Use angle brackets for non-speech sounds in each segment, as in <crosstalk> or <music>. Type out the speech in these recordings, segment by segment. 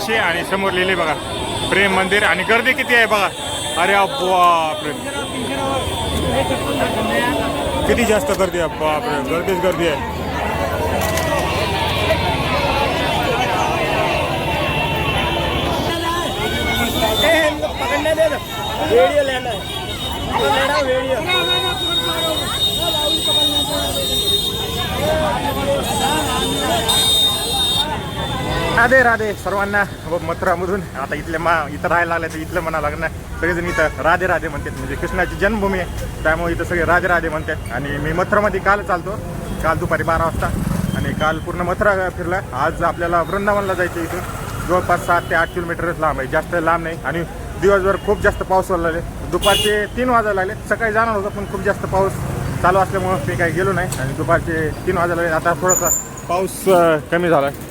मी आणि समोर लिहिले बघा प्रेम मंदिर आणि गर्दी किती आहे बघा अरे बापरे किती जास्त गर्दी आहे बापरे गर्दीच गर्दी आहे राधे राधे सर्वांना. व मथुरामधून आता इथले मा इथं राहायला लागले तर इथलं म्हणा लागणार. सगळेजण इथं राधे राधे म्हणतात. म्हणजे कृष्णाची जन्मभूमी आहे. त्यामुळे इथं सगळे राधे राधे म्हणतात. आणि मी मथुरामध्ये काल चालतो. काल दुपारी बारा वाजता. आणि काल पूर्ण मथुरा फिरला. आज आपल्याला वृंदावनला जायचं इथून. जवळपास सात ते आठ किलोमीटरच लांब आहे. जास्त लांब नाही. आणि दिवसभर खूप जास्त पाऊस व्हायला लागले. दुपारचे तीन वाजायला लागले. सकाळी जाणार होतं पण खूप जास्त पाऊस चालू असल्यामुळं मी काही गेलो नाही. आणि दुपारचे तीन वाजायला लागले. आता थोडासा पाऊस कमी झाला आहे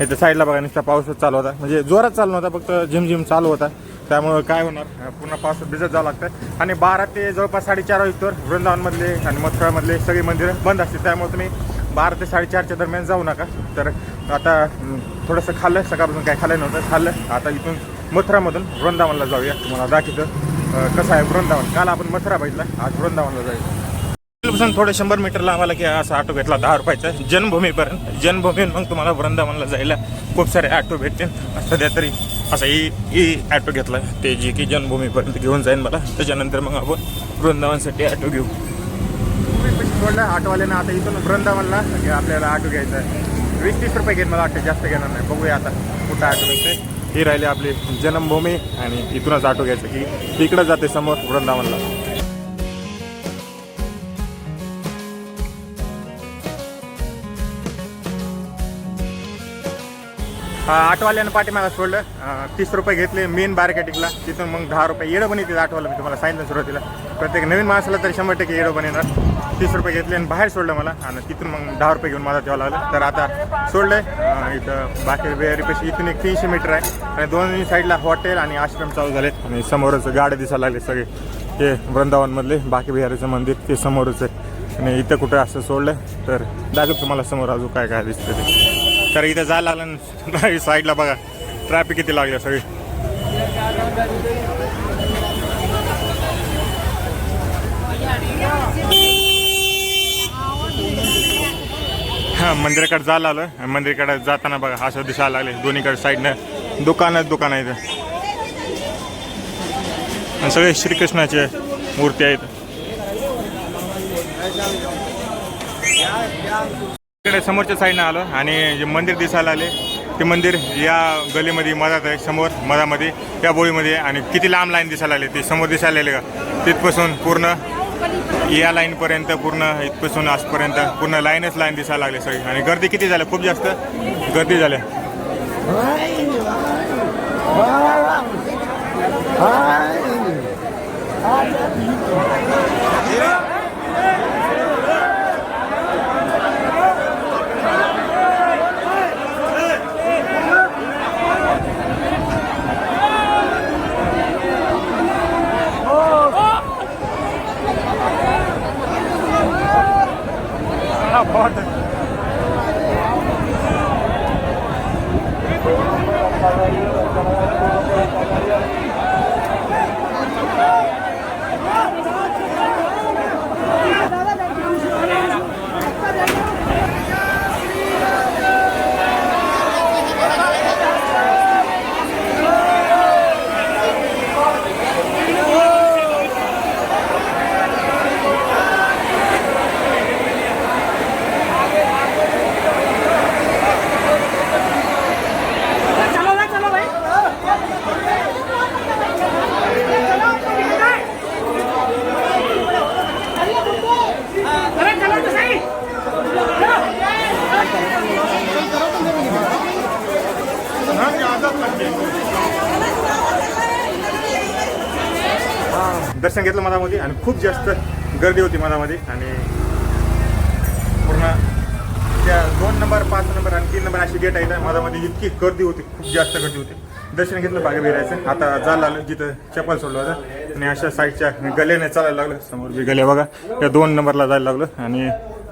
इथं साईडला बघा नुसता पाऊसच चालू होता. म्हणजे जोरात चालू नव्हता फक्त झिमझिम चालू होता. त्यामुळं काय होणार? पुन्हा पूर्ण पावसात भिजत जावं लागतं. आणि बारा ते जवळपास साडेचार वाजतो वृंदावनमधले आणि मथुरामधले सगळी मंदिरं बंद असतील. त्यामुळे तुम्ही बारा ते साडेचारच्या दरम्यान जाऊ नका. तर आता थोडंसं खाल्लं. सकाळपासून काय खाल्लं नव्हतं. खाल्लं. आता इथून मथुरामधून वृंदावनला जाऊया. तुम्हाला दाखवतं कसं आहे वृंदावन. काल आपण मथुरा बघितला. आज वृंदावनला जाऊया. पासून थोडं शंभर मीटर लांबाला की असा ऑटो घेतला दहा रुपयाचा. जन्मभूमीपर्यंत जन्मभूमीहून मग तुम्हाला वृंदावनला जायला खूप सारे ऑटो भेटतील. सध्या तरी असा ई ई ऑटो घेतला. ते जे की जन्मभूमीपर्यंत घेऊन जाईन मला. त्याच्यानंतर मग आपण वृंदावनसाठी ऑटो घेऊ. सोडलं ऑटोवाल्यानं आता इथून वृंदावनला की आपल्याला ऑटो घ्यायचा आहे. वीस तीस रुपये घेत मला वाटतं जास्त घेणार नाही. बघूया आता कुठं ऑटो भेटते ही राहिली आपली जन्मभूमी आणि इथूनच ऑटो घ्यायचं की इकडं जाते समोर वृंदावनला. ऑटोवाल्यानं पाठीमागा सोडलं. तीस रुपये घेतले मेन मार्केटिंगला तिथून मग दहा रुपये येडं बनी तिथं ऑटोवाला मी तुम्हाला सांगितलं सुरुवातीला. प्रत्येक नवीन माणसाला तरी शंभर टक्के येडं बनेणार तीस रुपये घेतले आणि बाहेर सोडलं मला. आणि तिथून मग दहा रुपये घेऊन माझा तेव्हा लागलं. तर आता सोडलंय. इथं बाकी बेरीपेक्षा इथून एक तीनशे मीटर आहे. आणि दोन्ही साईडला हॉटेल आणि आश्रम चालू झाले आणि समोरच गाड्या दिसायला लागले सगळे. ते वृंदावनमधले बाकी बिहारीचं मंदिर ते समोरच आहे. आणि इथं कुठं असं सोडलं तर दाखव तुम्हाला समोर अजून काय काय दिसतं ते. तर इथं जायला लागलं ना <laughs> साईडला बघा ट्रॅफिक किती लागलं सगळी. हां मंदिराकडे जायला आलं मंदिराकडे जाताना बघा असं दिसायला लागले. दोन्हीकडे साईडनं दुकानच दुकान आहे इथं. आणि सगळे श्रीकृष्णाचे मूर्ती आहेत. इकडे समोरच्या साईडनं आलो आणि जे मंदिर दिसायला आले ते मंदिर या गलीमध्ये मधात आहे समोर मधामध्ये या बोळीमध्ये आहे. आणि किती लांब लाईन दिसायला आली ते समोर दिसायला आले का? तिथपासून पूर्ण या लाईनपर्यंत पूर्ण इथपासून आजपर्यंत पूर्ण लाईनच लाईन दिसायला लागली सगळी. आणि गर्दी किती झाली? खूप जास्त गर्दी झाली. मधामध्ये आणि खूप जास्त गर्दी होती मधामध्ये आणि पूर्ण त्या दोन नंबर पाच नंबर आणि तीन नंबर अशी गेट आहे मधामध्ये इतकी गर्दी होती खूप जास्त गर्दी होती. दर्शन घेतलं बागे बिरायचं आता जायला लागलं जिथं चप्पल सोडलं होतं. आणि अशा साईडच्या गल्याने चालायला लागलं. समोर बी गल्या बघा त्या दोन नंबरला जायला लागलं. आणि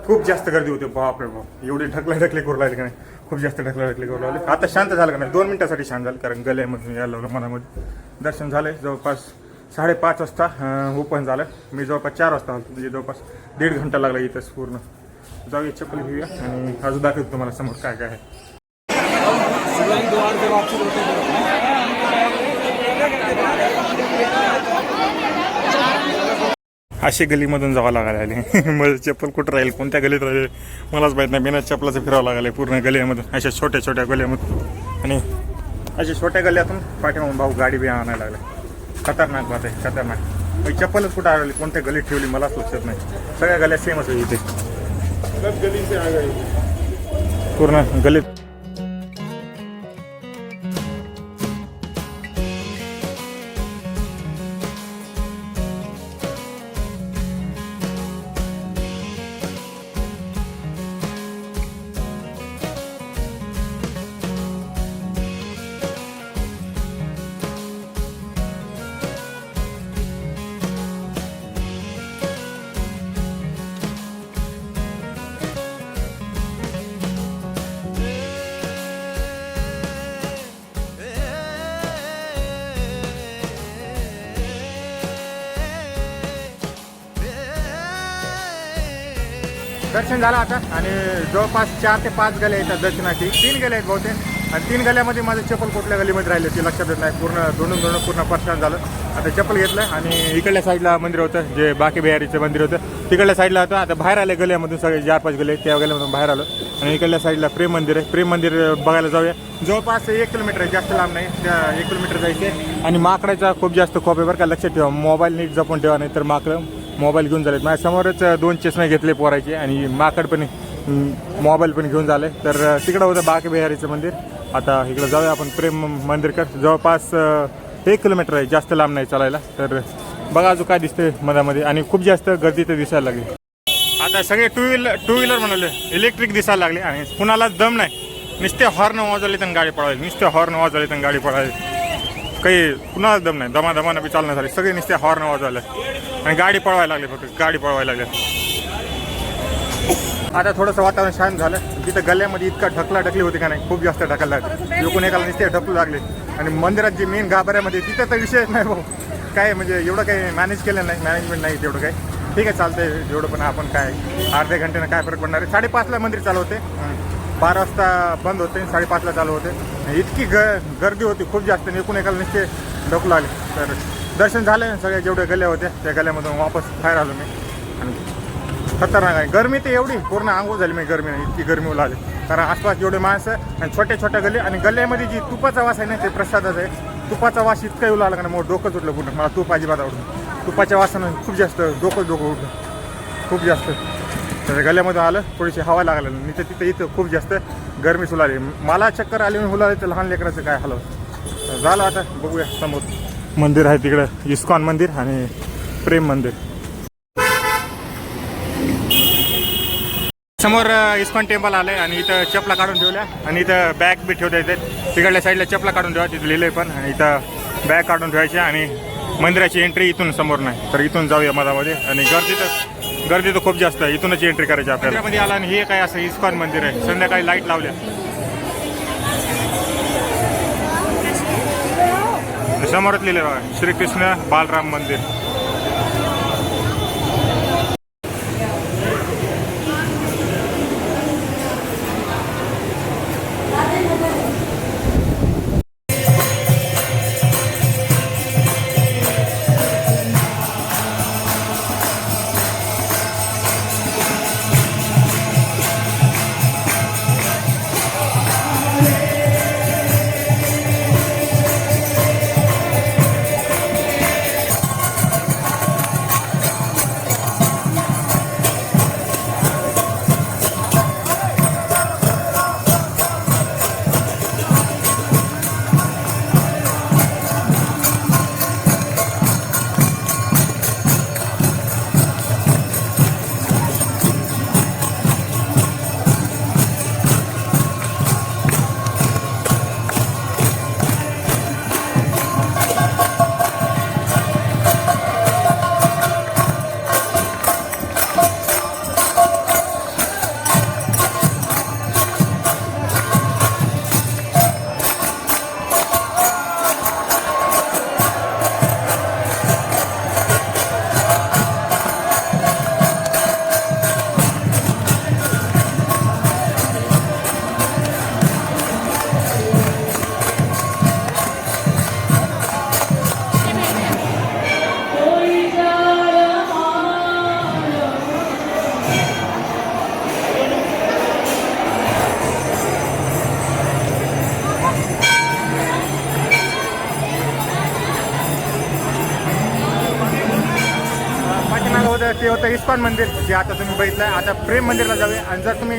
खूप जास्त गर्दी होती. बापरे बाप. एवढी ढकला ढकले करू लागले का नाही? खूप जास्त ढकला ढकले करू लागले. आता शांत झालं का नाही? दोन मिनिटासाठी शांत झालं कारण गल्यामधून यायला लागलं मनामध्ये. दर्शन झालं जवळपास साडेपाच वाजता ओपन झालं. मी जवळपास चार वाजता आलो. म्हणजे जवळपास दीड घंटा लागला इथंच पूर्ण. जाऊया चप्पल घेऊया आणि अजून दाखवतो तुम्हाला समोर काय काय आहे. अशी गलीमधून जावं लागायला आले <laughs> मग चप्पल कुठं राहील कोणत्या गलीत राहील मलाच माहीत नाही. बिना चप्पलाचं फिरावं लागायला पूर्ण गलीमधून. अशा छोट्या छोट्या गलीमधून. आणि अशा छोट्या गल्ल्यातून पाठीमागून भाऊ गाडी बी आणायला लागले. खतरनाक बात आहे खतरनाक. मग चप्पलच कुठं आढळली? कोणत्या गलीत ठेवली? मलाच लक्षात नाही. सगळ्या गल्या सेमच आहे इथे. पूर्ण गलीत. दर्शन झालं आता आणि जवळपास चार ते पाच गल्या येतात दर्शनाची. तीन गल्या आहेत बहुतेक. आणि तीन गल्यामध्ये माझं चप्पल कुठल्या गलीमध्ये राहिले ते लक्षात येत नाही. पूर्ण दोन दोन पूर्ण परेशान झालं. आता चप्पल घेतलं आणि इकडल्या साईडला मंदिर होतं जे बाकी बिहारीचं मंदिर होतं. तिकडल्या साईडला होतं. आता बाहेर आले गल्यामधून सगळे चार पाच गले त्या गल्यामधून बाहेर आलो. आणि इकडल्या साईडला प्रेम मंदिर आहे. प्रेम मंदिर बघायला जाऊया. जवळपास एक किलोमीटर आहे. जास्त लांब नाही. त्या एक किलोमीटर जायचे आणि माकडाचा खूप जास्त खोप आहे बरं का. लक्षात ठेवा. मोबाईल नीट जपून ठेवा नाही तर माकडं मोबाईल घेऊन झालेत. माझ्यासमोरच दोन चष्मे घेतले पोरायचे आणि माकड पण मोबाईल पण घेऊन झाले. तर तिकडं होतं बाकी बिहारीचं मंदिर. आता इकडं जाऊया आपण. प्रेम मंदिरकडे जवळपास एक किलोमीटर आहे. जास्त लांब नाही चालायला. तर बघा अजून काय दिसतंय मधामध्ये. आणि खूप जास्त गर्दी तर दिसायला लागली. आता सगळे टू व्हीलर टू व्हीलर म्हणाले. इलेक्ट्रिक दिसायला लागले. आणि कुणाला दम नाही. नुसते हॉर्न वाजवले तर गाडी पळाली नुसते हॉर्न वाजवले तर गाडी पळाली काही कुणालाच दम नाही. दमादमानं बी चालणं झाले सगळे नुसते हॉर्न वाजवले आणि गाडी पळवायला लागली फक्त. गाडी पळवायला लागली. आता थोडंसं वातावरण शांत झालं. तिथं गल्ल्यामध्ये इतका ढकला ढकली होती का नाही खूप जास्त ढकलला लोकून एकाला नुसते ढकलू लागले. आणि मंदिरात जे मेन गाभाऱ्यामध्ये तिथं तर विषयच नाही भाऊ. काय म्हणजे एवढं काही मॅनेज केलं नाही मॅनेजमेंट नाही तेवढं काही. ठीक आहे चालतंय. जेवढं पण आपण काय अर्ध्या घंट्यानं काय फरक पडणार आहे. साडेपाचला मंदिर चालवते बारा वाजता बंद होते साडेपाचला चालू होते. इतकी ग गर्दी होती खूप जास्त. आणि एकूण एकाला नुसते डोकू लागले. तर दर्शन झालं सगळ्या जेवढ्या गल्या होत्या त्या गल्यामधून वापस बाहेर आलो मी. आणि खतरनाक आहे. गरमी तर एवढी पूर्ण आंघोळ झाली मी गरमी. इतकी गरमी होऊ लागली. कारण आसपास जेवढे माणसं आणि छोट्या छोट्या गल्ले आणि गल्ल्यामध्ये जी तुपाचा वास आहे ना ते प्रसादाचा आहे. तुपाचा वास इतका येऊ लागला ना मग डोकं सुटलं पूर्ण. मला तूप अजिबात आवडलं तुपाच्या वासानं खूप जास्त डोकं डोकं उठलं. खूप जास्त. तर गल्ल्यामध्ये आलं थोडीशी हवा लागलं. मी तर तिथं इथं खूप जास्त गरमी सुलाली. मला चक्कर आली म्हणून हुलाली तर लहान लेकराचं काय हलव? झालं आता बघूया समोर. मंदिर आहे तिकडं इस्कॉन मंदिर आणि प्रेम मंदिर. समोर इस्कॉन टेम्पल आलंय आणि इथं चपला काढून ठेवल्या आणि इथं बॅग बी ठेवता येते तिकडल्या साईडला चपला काढून ठेवा तिथं लिहिलंय पण. आणि इथं बॅग काढून ठेवायची आणि मंदिराची एंट्री इथून समोर नाही. तर इथून जाऊया मधामध्ये आणि गर्दी तर गर्दी तर खूप जास्त आहे. इथूनच एंट्री करायची आपल्याला. मध्ये आला आणि हे काय असं इस्कॉन मंदिर आहे. संध्याकाळी लाइट लावल्या. समोरच लिहिलंय बघा श्रीकृष्ण बालराम मंदिर. ते होतं इस्कॉन मंदिर जे आता तुम्ही बघितलं आता प्रेम मंदिरला जावे आणि जर तुम्ही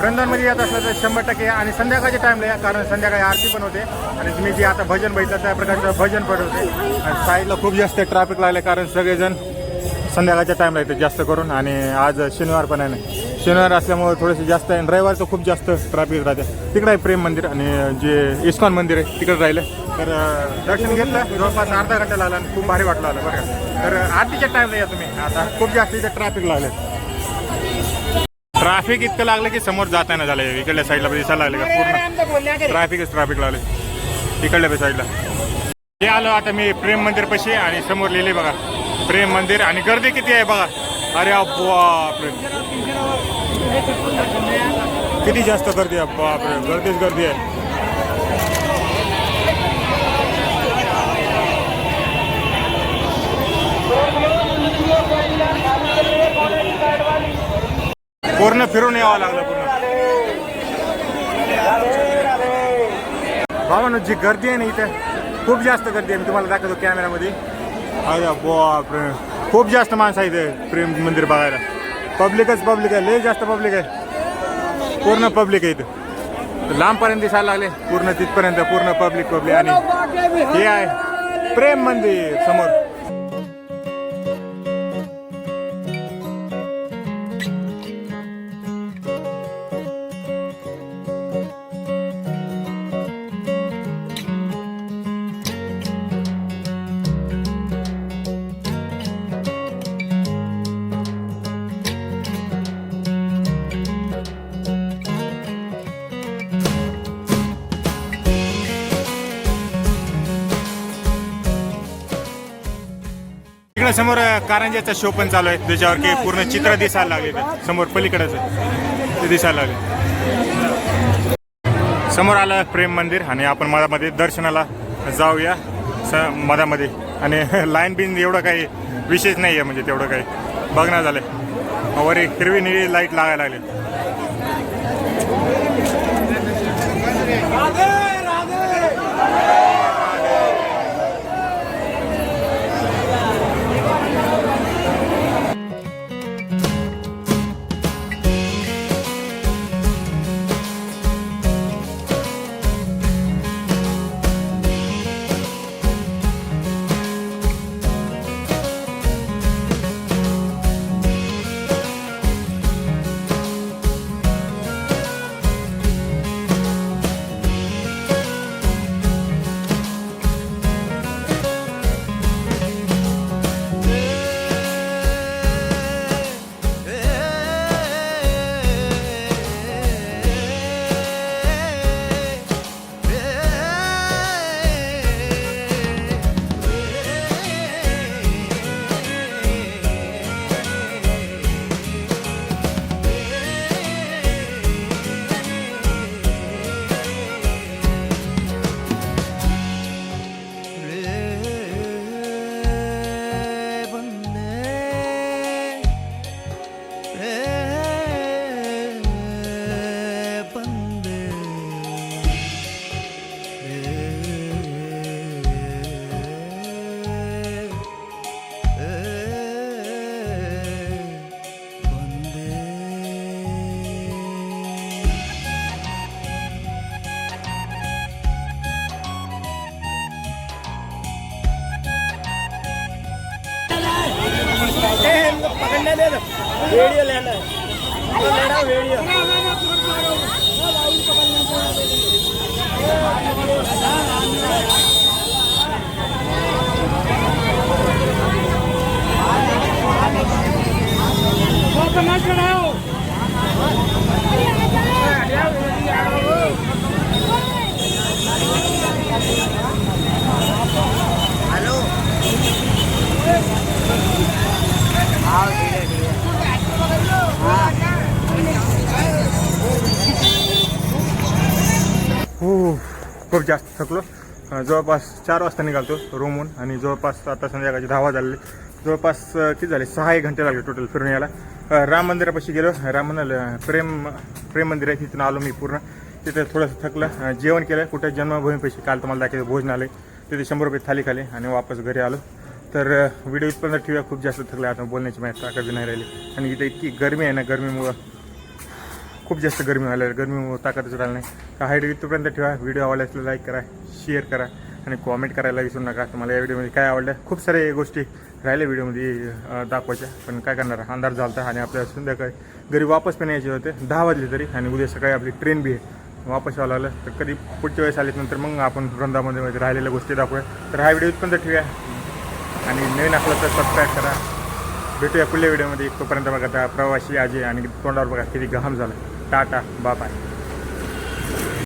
वृंदावनमध्ये येत असला तर शंभर टक्के या. आणि संध्याकाळच्या टाईमला या कारण संध्याकाळी आरती पण होते. आणि तुम्ही जे आता भजन बघितलं त्या प्रकारचं भजन पण होते. आणि साईडला खूप जास्त ट्रॅफिक लागले कारण सगळेजण संध्याकाळच्या टाईमला येते जास्त करून. आणि आज शनिवार पण आहे ना. शनिवार असल्यामुळे थोडेसे जास्त आहे. आणि रविवारचं खूप जास्त ट्रॅफिक राहते. तिकडे आहे प्रेम मंदिर आणि जे इस्कॉन मंदिर आहे तिकडे राहिलं. तर दर्शन घेतलं. जवळपास अर्धा घंटा लागला आणि खूप भारी वाटलं आलं बरं का. तर आरतीच्या टाईमला या तुम्ही. आता खूप जास्त इथे ट्रॅफिक लागले. ट्रॅफिक इतकं लागलं की समोर जाता नाही झालं इकडल्या साईडला दिसायला लागले का? पूर्ण ट्रॅफिकच ट्रॅफिक लागले. इकडल्या साईडला हे आलो आता मी प्रेम मंदिर पशी आणि समोर लिहिले बघा. प्रेम मंदिर आणि गर्दी किती आहे बघा. अरे बापरे. किती जास्त गर्दी आहे. बापरे. गर्दीच गर्दी आहे. पूर्ण फिरून यावं लागलं पूर्ण. बाबा जी गर्दी आहे ना इथे खूप जास्त गर्दी आहे. मी तुम्हाला दाखवतो कॅमेऱ्यामध्ये अरे बाप खूप जास्त माणसं आहे इथे प्रेम मंदिर बघायला. पब्लिकच पब्लिक आहे. लय जास्त पब्लिक आहे. पूर्ण पब्लिक आहे इथं. लांबपर्यंत दिसायला लागले. पूर्ण तिथपर्यंत पूर्ण पब्लिक पब्लिक आणि हे आहे प्रेम मंदिर समोर. समोर कारंजाचा शो पण चालू आहे. त्याच्यावर की पूर्ण चित्र दिसायला लागले समोर पलीकडचं ते दिसायला लागले. समोर आलं प्रेम मंदिर आणि आपण मधामध्ये दर्शनाला जाऊया. स मधामध्ये. आणि <laughs> लाईन बिन एवढं काही विशेष नाही आहे म्हणजे तेवढं काही. बघणं झालं वर एक हिरवी निळी लाइट लागायला लागली. खूप जास्त थकलो. जवळपास चार वाजता निघालतो रूमहून आणि जवळपास आता संध्याकाळचे दहा वाजले. जवळपास किती झाले? सहा एक घंटे लागले टोटल फिरून यायला. राम मंदिरापाशी गेलो. राम मंदिर प्रेम प्रेम मंदिर आहे तिथून आलो मी पूर्ण. तिथे थोडंसं थकलं. जेवण केलं. कुठे जन्मभूमीपाशी काल तुम्हाला दाखवलं भोजन आले तिथे शंभर रुपये थाली खाली आणि वापस घरी आलो. तर व्हिडिओ इथपर्यंत ठेवूया. खूप जास्त थकलं आता. बोलण्याची माहिती ताकद नाही राहिली. आणि इथं इतकी गरमी आहे ना गरमीमुळं खूप जास्त गरमी व्हायला लागली. गरमीमुळं ताकदच राहिली नाही. का हाईट इथपर्यंत ठेवा. व्हिडिओ आवडला असला लाईक करा शेअर करा आणि कॉमेंट करायला विसरू नका. तुम्हाला या व्हिडिओमध्ये काय आवडलं? खूप सारे गोष्टी राहिल्या व्हिडिओमध्ये दाखवायच्या. पण काय करणार? अंधार झालता आणि आपल्या संध्याकाळी घरी वापस पण यायचे होते. दहा वाजले तरी आणि उद्या सकाळी आपली ट्रेन बी आहे. वापस यावं लागलं. तर कधी पुढच्या वेळेस आले नंतर मग आपण वृंदामध्ये राहिलेल्या गोष्टी दाखवूया. तर हा व्हिडिओ इथपर्यंत ठेवूया आणि नवीन असला तर सबस्क्राईब करा. भेटूया पुढल्या व्हिडिओमध्ये. तोपर्यंत बघा आता प्रवासी आजी आणि तोंडावर बघा किती घाम झाला. Tata, bye bye.